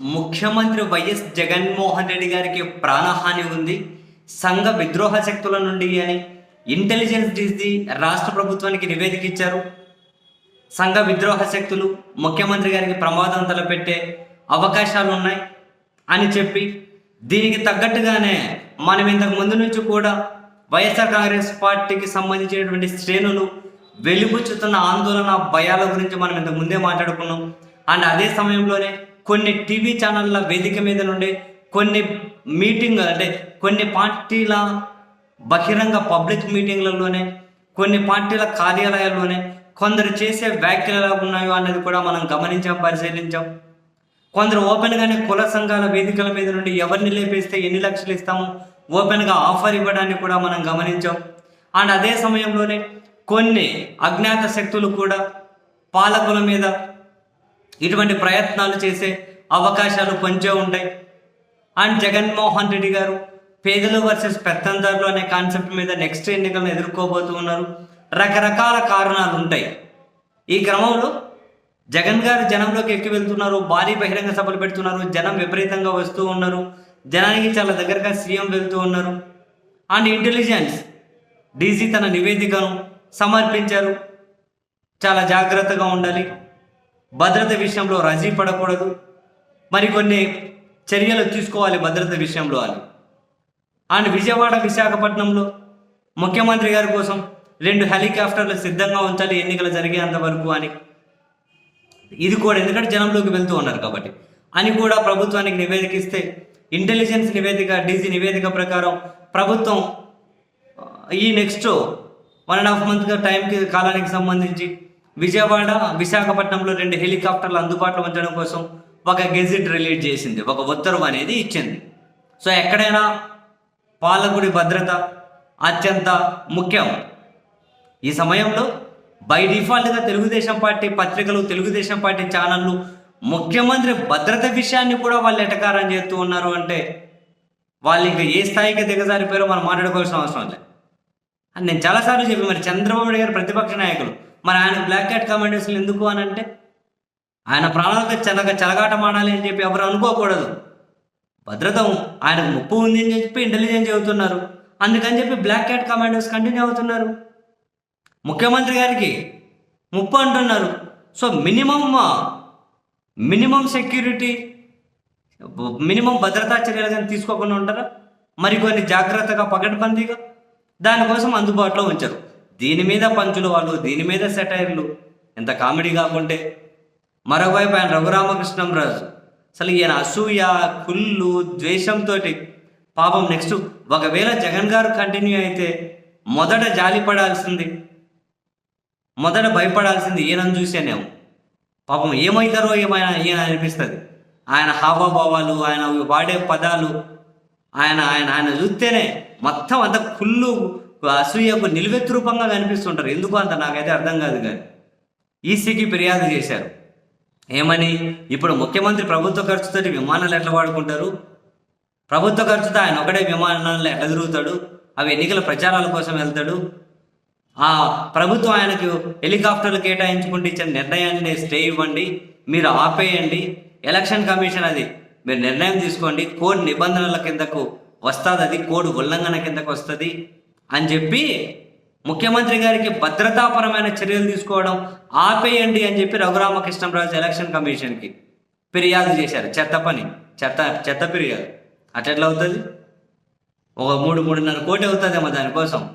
ముఖ్యమంత్రి వైఎస్ జగన్మోహన్ రెడ్డి గారికి ప్రాణహాని ఉంది. సంఘ విద్రోహ శక్తుల నుండి అని ఇంటెలిజెన్స్ డీసీ రాష్ట్ర ప్రభుత్వానికి నివేదిక ఇచ్చారు. సంఘ విద్రోహ శక్తులు ముఖ్యమంత్రి గారికి ప్రమాదం తలపెట్టే అవకాశాలు ఉన్నాయి అని చెప్పి దీనికి తగ్గట్టుగానే మనం ఇంతకు ముందు నుంచి కూడా వైఎస్ఆర్ కాంగ్రెస్ పార్టీకి సంబంధించినటువంటి శ్రేణులు వెలుబుచ్చుతున్న ఆందోళన భయాల గురించి మనం ఇంతకు ముందే మాట్లాడుకున్నాం. అండ్ అదే సమయంలోనే కొన్ని టీవీ ఛానళ్ళ వేదిక మీద నుండి కొన్ని మీటింగ్ అంటే కొన్ని పార్టీల బహిరంగ పబ్లిక్ మీటింగ్లలోనే కొన్ని పార్టీల కార్యాలయాల్లోనే కొందరు చేసే వ్యాఖ్యలు ఎలా ఉన్నాయో అనేది కూడా మనం గమనించాం పరిశీలించాం. కొందరు ఓపెన్గానే కుల సంఘాల వేదికల మీద నుండి ఎవరిని లేపేస్తే ఎన్ని లక్షలు ఇస్తాము ఓపెన్గా ఆఫర్ ఇవ్వడాన్ని కూడా మనం గమనించాం. అండ్ అదే సమయంలోనే కొన్ని అజ్ఞాత శక్తులు కూడా పాలకుల మీద ఇటువంటి ప్రయత్నాలు చేసే అవకాశాలు పొంచే ఉంటాయి. అండ్ జగన్మోహన్ రెడ్డి గారు పేదలు వర్సెస్ పెత్తందారులు అనే కాన్సెప్ట్ మీద నెక్స్ట్ ఎన్నికలను ఎదుర్కోబోతూ ఉన్నారు. రకరకాల కారణాలు ఉంటాయి. ఈ క్రమంలో జగన్ గారు జనంలోకి ఎక్కి వెళ్తున్నారు. భారీ బహిరంగ సభలు పెడుతున్నారు. జనం విపరీతంగా వస్తూ ఉన్నారు. జనానికి చాలా దగ్గరగా సీఎం వెళ్తూ ఉన్నారు. అండ్ ఇంటెలిజెన్స్ డీజీ తన నివేదికను సమర్పించారు. చాలా జాగ్రత్తగా ఉండాలి. భద్రత విషయంలో రజీ పడకూడదు. మరికొన్ని చర్యలు తీసుకోవాలి భద్రత విషయంలో అని. అండ్ విజయవాడ విశాఖపట్నంలో ముఖ్యమంత్రి గారి కోసం రెండు హెలికాప్టర్లు సిద్ధంగా ఉంచాలి ఎన్నికలు జరిగేంత వరకు అని. ఇది కూడా ఎందుకంటే జనంలోకి వెళ్తూ ఉన్నారు కాబట్టి. అని కూడా ప్రభుత్వానికి నివేదిక ఇస్తే ఇంటెలిజెన్స్ నివేదిక డీజీ నివేదిక ప్రకారం ప్రభుత్వం ఈ next one and half month టైంకి కాలానికి సంబంధించి విజయవాడ విశాఖపట్నంలో రెండు హెలికాప్టర్లు అందుబాటులో ఉంచడం కోసం ఒక గెజిట్ రిలీజ్ చేసింది. ఒక ఉత్తర్వు అనేది ఇచ్చింది. సో ఎక్కడైనా పాలకుడి భద్రత అత్యంత ముఖ్యం. ఈ సమయంలో బై డిఫాల్ట్గా తెలుగుదేశం పార్టీ పత్రికలు తెలుగుదేశం పార్టీ ఛానళ్ళు ముఖ్యమంత్రి భద్రత విషయాన్ని కూడా వాళ్ళు ఎటకారం చేస్తూ ఉన్నారు అంటే వాళ్ళు ఇంకా ఏ స్థాయికి దిగజారిపోయారో మనం మాట్లాడుకోవాల్సిన అవసరం లేదు. అని నేను చాలాసార్లు చెప్పి మరి చంద్రబాబు నాయుడు గారు ప్రతిపక్ష నాయకులు. మరి ఆయన బ్లాక్ క్యాట్ కమాండర్స్లు ఎందుకు అని అంటే ఆయన ప్రాణాలతో చెలగ చెలగాటమాడాలి అని చెప్పి ఎవరు అనుకోకూడదు. భద్రత ఆయనకు ముప్పు ఉంది అని చెప్పి ఇంటెలిజెన్స్ చెబుతున్నారు. అందుకని చెప్పి బ్లాక్ క్యాట్ కమాండర్స్ కంటిన్యూ అవుతున్నారు. ముఖ్యమంత్రి గారికి ముప్పు అంటున్నారు. So minimum minimum security minimum భద్రతా చర్యలు కానీ తీసుకోకుండా ఉంటారా? మరికొన్ని జాగ్రత్తగా పకడ్బందీగా దానికోసం అందుబాటులో ఉంచారు. దీని మీద పంచులు వాళ్ళు దీని మీద సెటైర్లు. ఎంత కామెడీ కాకుంటే. మరోవైపు ఆయన రఘురామకృష్ణం రాజు. అసలు ఈయన అసూయ కుళ్ళు ద్వేషంతో పాపం నెక్స్ట్ ఒకవేళ జగన్ గారు కంటిన్యూ అయితే మొదట జాలి పడాల్సింది. మొదట భయపడాల్సింది ఈయనను చూసానేమో. పాపం ఏమవుతారో ఏమైనా ఈయన అనిపిస్తుంది. ఆయన హావభావాలు ఆయన వాడే పదాలు ఆయన ఆయన ఆయన చూస్తేనే మొత్తం అంత కుళ్ళు అసూయకు నిలువెత్తు రూపంగా కనిపిస్తుంటారు. ఎందుకు అంత నాకైతే అర్థం కాదు కానీ. ఈసీకి ఫిర్యాదు చేశారు. ఏమని? ఇప్పుడు ముఖ్యమంత్రి ప్రభుత్వ ఖర్చుతో విమానాలు ఎట్లా వాడుకుంటారు? ప్రభుత్వ ఖర్చుతో ఆయన ఒకటే విమానాల్లో ఎట్లా తిరుగుతాడు? అవి ఎన్నికల ప్రచారాల కోసం వెళ్తాడు? ఆ ప్రభుత్వం ఆయనకు హెలికాప్టర్లు కేటాయించుకుంటే ఇచ్చిన నిర్ణయాన్ని స్టే ఇవ్వండి మీరు ఆపేయండి. ఎలక్షన్ కమిషన్ అది. మీరు నిర్ణయం తీసుకోండి. కోడ్ నిబంధనల కిందకు వస్తుంది అది కోడ్ ఉల్లంఘన కిందకు వస్తుంది. అని చెప్పి ముఖ్యమంత్రి గారికి భద్రతాపరమైన చర్యలు తీసుకోవడం ఆపేయండి అని చెప్పి రఘురామకృష్ణరాజు ఎలక్షన్ కమిషన్కి ఫిర్యాదు చేశారు. చెత్త పని చెత్త చెత్త ఫిర్యాదు. అట్లా అవుతుంది? ఒక మూడు మూడున్నర కోటి అవుతుందేమో దానికోసం.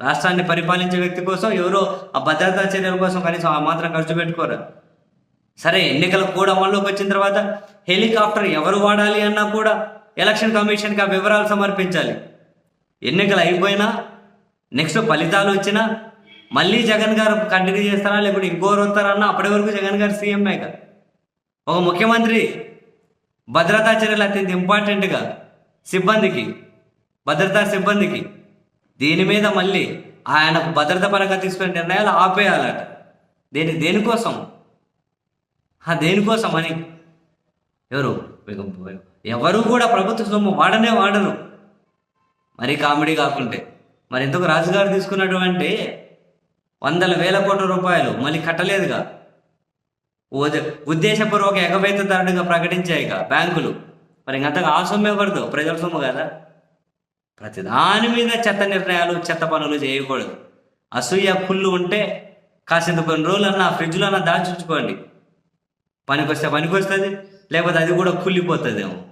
రాష్ట్రాన్ని పరిపాలించే వ్యక్తి కోసం ఎవరో ఆ భద్రతా చర్యల కోసం కనీసం ఆ మాత్రం ఖర్చు పెట్టుకోరు. సరే ఎన్నికల కూడా అమల్లోకి వచ్చిన తర్వాత హెలికాప్టర్ ఎవరు వాడాలి అన్నా కూడా ఎలక్షన్ కమిషన్కి ఆ వివరాలు సమర్పించాలి. ఎన్నికలు అయిపోయినా నెక్స్ట్ ఫలితాలు వచ్చినా మళ్ళీ జగన్ గారు కంటిన్యూ చేస్తారా లేకపోతే ఇంకోరు వస్తారన్నా అప్పటి వరకు జగన్ గారు సీఎం కదా. ఒక ముఖ్యమంత్రి భద్రతా చర్యలు అత్యంత ఇంపార్టెంట్గా సిబ్బందికి భద్రతా సిబ్బందికి దీని మీద మళ్ళీ ఆయన భద్రత పరంగా తీసుకునే నిర్ణయాలు ఆపేయాలట. దేని దేనికోసం? దేనికోసం అని? ఎవరు? ఎవరు కూడా ప్రభుత్వ సొమ్ము వాడనే వాడరు. మరీ కామెడీ కాకుంటే. మరి ఎందుకు రాజుగారు తీసుకున్నటువంటి వందల వేల కోట్ల రూపాయలు మళ్ళీ కట్టలేదుగా? ఉద- ఉద్దేశపూర్వక ఎగవేతదారుడిగా ప్రకటించాయిగా బ్యాంకులు. మరి ఇంకంతగా ఆ సొమ్ము ఎవరిదో? ప్రజల సొమ్ము కదా. ప్రతి దాని మీద చెత్త నిర్ణయాలు చెత్త పనులు చేయకూడదు. అసూయ కుళ్ళు ఉంటే కాసింత కొన్ని రోజులన్నా ఫ్రిడ్జ్లో అన్నా దాచుంచుకోండి పనికి వస్తే పనికి వస్తుంది లేకపోతే అది కూడా కుళ్ళిపోతుందేమో.